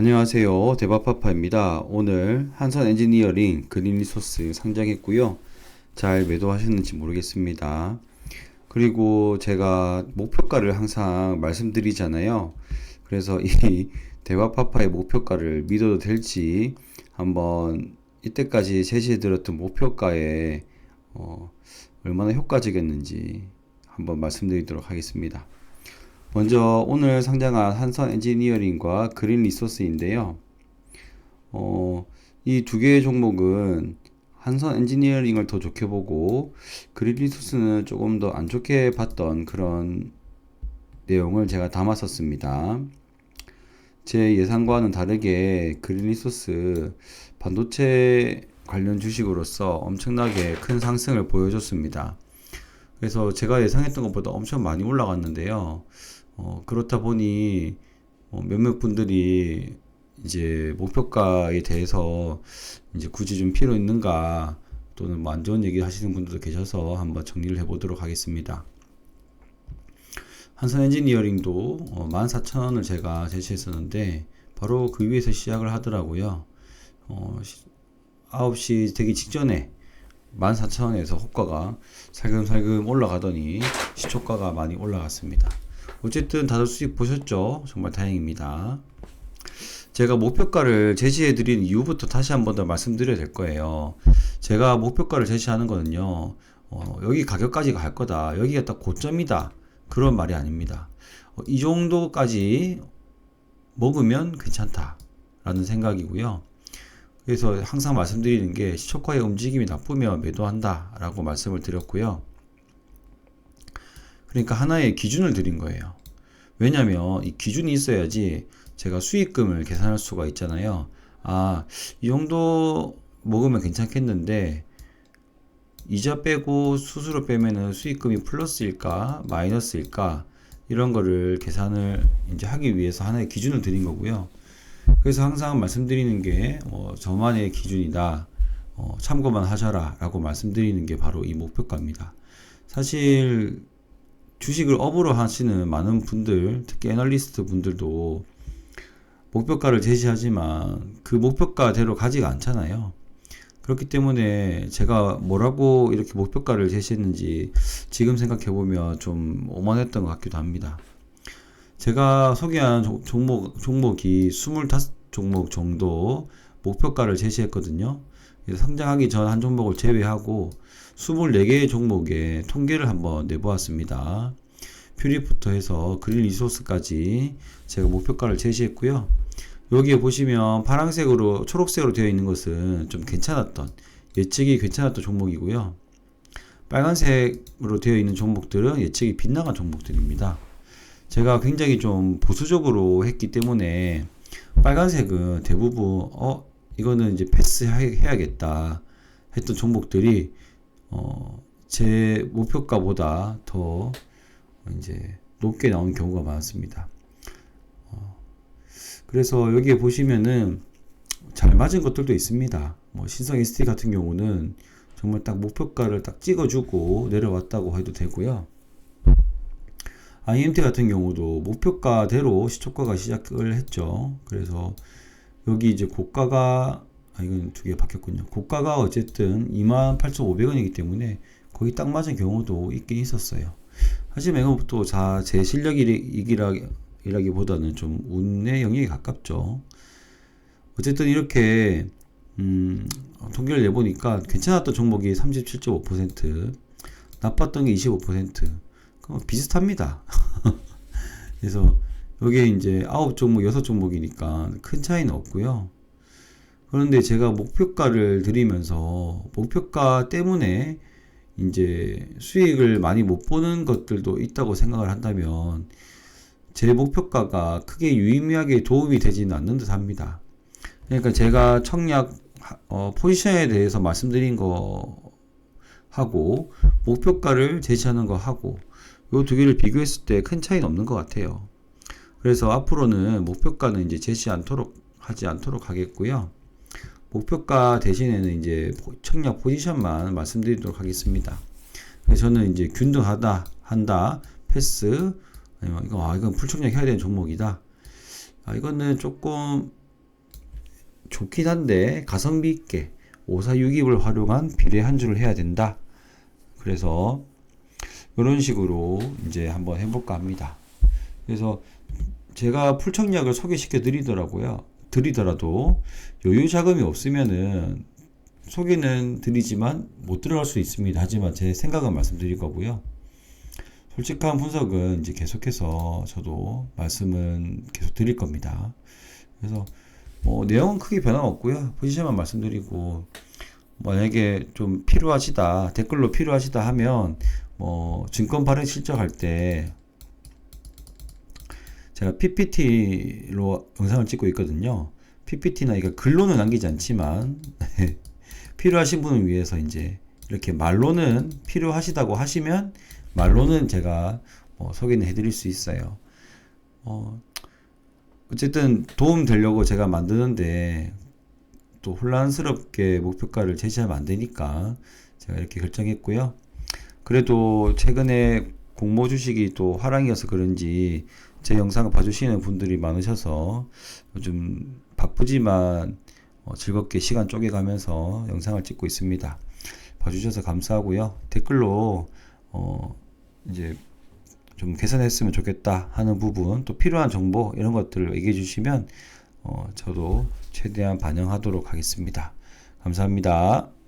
안녕하세요. 대바파파입니다. 오늘 한선 엔지니어링 그린 리소스 상장했고요. 잘 매도하셨는지 모르겠습니다. 그리고 제가 목표가를 항상 말씀드리잖아요. 그래서 이 대바파파의 목표가를 믿어도 될지 한번 이때까지 제시해드렸던 목표가에 어, 얼마나 효과적이었는지 한번 말씀드리도록 하겠습니다. 먼저 오늘 상장한 한선 엔지니어링과 그린 리소스인데요. 어, 이 두 개의 종목은 한선 엔지니어링을 더 좋게 보고 그린 리소스는 조금 더 안 좋게 봤던 그런 내용을 제가 담았었습니다. 제 예상과는 다르게 그린 리소스 반도체 관련 주식으로서 엄청나게 큰 상승을 보여줬습니다. 그래서 제가 예상했던 것보다 엄청 많이 올라갔는데요. 어, 그렇다 보니 어, 몇몇 분들이 이제 목표가에 대해서 이제 굳이 좀 필요 있는가 또는 뭐 안 좋은 얘기 하시는 분들도 계셔서 한번 정리를 해보도록 하겠습니다. 한선 엔지니어링도 어, 14,000원을 제가 제시했었는데 바로 그 위에서 시작을 하더라고요. 어, 9시 되기 직전에 14,000원에서 호가가 살금살금 올라가더니 시초가가 많이 올라갔습니다. 어쨌든 다들 수익 보셨죠? 정말 다행입니다. 제가 목표가를 제시해 드린 이유부터 다시 한 번 더 말씀드려야 될 거예요. 제가 목표가를 제시하는 거는요, 어, 여기 가격까지 갈 거다. 여기가 딱 고점이다. 그런 말이 아닙니다. 어, 이 정도까지 먹으면 괜찮다. 라는 생각이고요. 그래서 항상 말씀드리는 게 시초가의 움직임이 나쁘면 매도한다. 라고 말씀을 드렸고요. 그러니까 하나의 기준을 드린 거예요. 왜냐면 이 기준이 있어야지 제가 수익금을 계산할 수가 있잖아요. 아, 이 정도 먹으면 괜찮겠는데 이자 빼고 수수료 빼면은 수익금이 플러스일까 마이너스일까 이런 거를 계산을 이제 하기 위해서 하나의 기준을 드린 거고요. 그래서 항상 말씀드리는 게 어, 저만의 기준이다. 어, 참고만 하셔라 라고 말씀드리는 게 바로 이 목표가입니다. 사실 주식을 업으로 하시는 많은 분들, 특히 애널리스트 분들도 목표가를 제시하지만 그 목표가대로 가지가 않잖아요. 그렇기 때문에 제가 뭐라고 이렇게 목표가를 제시했는지 지금 생각해보면 좀 오만했던 것 같기도 합니다. 제가 소개한 종목, 종목이 25종목 정도 목표가를 제시했거든요. 상장하기 전 한 종목을 제외하고 24개의 종목의 통계를 한번 내보았습니다. 퓨리부터 해서 그린 리소스까지 제가 목표가를 제시했고요. 여기에 보시면 파란색으로 초록색으로 되어 있는 것은 좀 괜찮았던 예측이 괜찮았던 종목이고요. 빨간색으로 되어 있는 종목들은 예측이 빗나간 종목들입니다. 제가 굉장히 좀 보수적으로 했기 때문에 빨간색은 대부분 어 이거는 이제 패스해야겠다 했던 종목들이 어, 제 목표가보다 더 이제 높게 나온 경우가 많았습니다. 어, 그래서 여기에 보시면은 잘 맞은 것들도 있습니다. 뭐 신성 ST 같은 경우는 정말 딱 목표가를 딱 찍어주고 내려왔다고 해도 되고요. IMT 같은 경우도 목표가대로 시초가가 시작을 했죠. 그래서 여기 이제 고가가 아 이건 두 개 바뀌었군요. 고가가 어쨌든 28,500원이기 때문에 거의 딱 맞은 경우도 있긴 있었어요. 하지만 이건 또 제 실력이기라기보다는 좀 운의 영역에 가깝죠. 어쨌든 이렇게 음, 통계를 내보니까 괜찮았던 종목이 37.5%, 나빴던 게 25%, 그럼 비슷합니다. 그래서 여기에 이제 9종목, 6종목이니까 큰 차이는 없고요. 그런데 제가 목표가를 드리면서 목표가 때문에 이제 수익을 많이 못 보는 것들도 있다고 생각을 한다면 제 목표가가 크게 유의미하게 도움이 되지는 않는 듯 합니다. 그러니까 제가 청약 어, 포지션에 대해서 말씀드린 거 하고 목표가를 제시하는 거 하고 요 두 개를 비교했을 때 큰 차이는 없는 것 같아요. 그래서 앞으로는 목표가는 이제 제시 않도록 하지 않도록 하겠고요. 목표가 대신에는 이제 청약 포지션만 말씀드리도록 하겠습니다. 저는 이제 균등하다, 한다, 패스, 아니면 이거, 아, 이건 풀청약 해야 되는 종목이다. 아, 이거는 조금 좋긴 한데 가성비 있게 546입을 활용한 비례 한 주를 해야 된다. 그래서 이런 식으로 이제 한번 해볼까 합니다. 그래서 제가 풀청약을 소개시켜 드리더라고요. 드리더라도 여유 자금이 없으면은 소개는 드리지만 못 들어갈 수 있습니다. 하지만 제 생각은 말씀드릴 거고요. 솔직한 분석은 이제 계속해서 저도 말씀은 계속 드릴 겁니다. 그래서 뭐 내용은 크게 변화 없고요. 포지션만 말씀드리고 만약에 좀 필요하시다 댓글로 필요하시다 하면 뭐 증권 발행 실적할 때 제가 PPT로 영상을 찍고 있거든요. PPT나 이거 글로는 남기지 않지만 필요하신 분을 위해서 이제 이렇게 말로는 필요하시다고 하시면 말로는 제가 뭐 소개는 해드릴 수 있어요. 어, 어쨌든 도움 되려고 제가 만드는데 또 혼란스럽게 목표가를 제시하면 안 되니까 제가 이렇게 결정했고요. 그래도 최근에 공모 주식이 또 화랑이어서 그런지 제 영상을 봐주시는 분들이 많으셔서 요즘 바쁘지만 어, 즐겁게 시간 쪼개가면서 영상을 찍고 있습니다. 봐주셔서 감사하고요. 댓글로 어, 이제 좀 개선했으면 좋겠다 하는 부분 또 필요한 정보 이런 것들을 얘기해 주시면 어, 저도 최대한 반영하도록 하겠습니다. 감사합니다.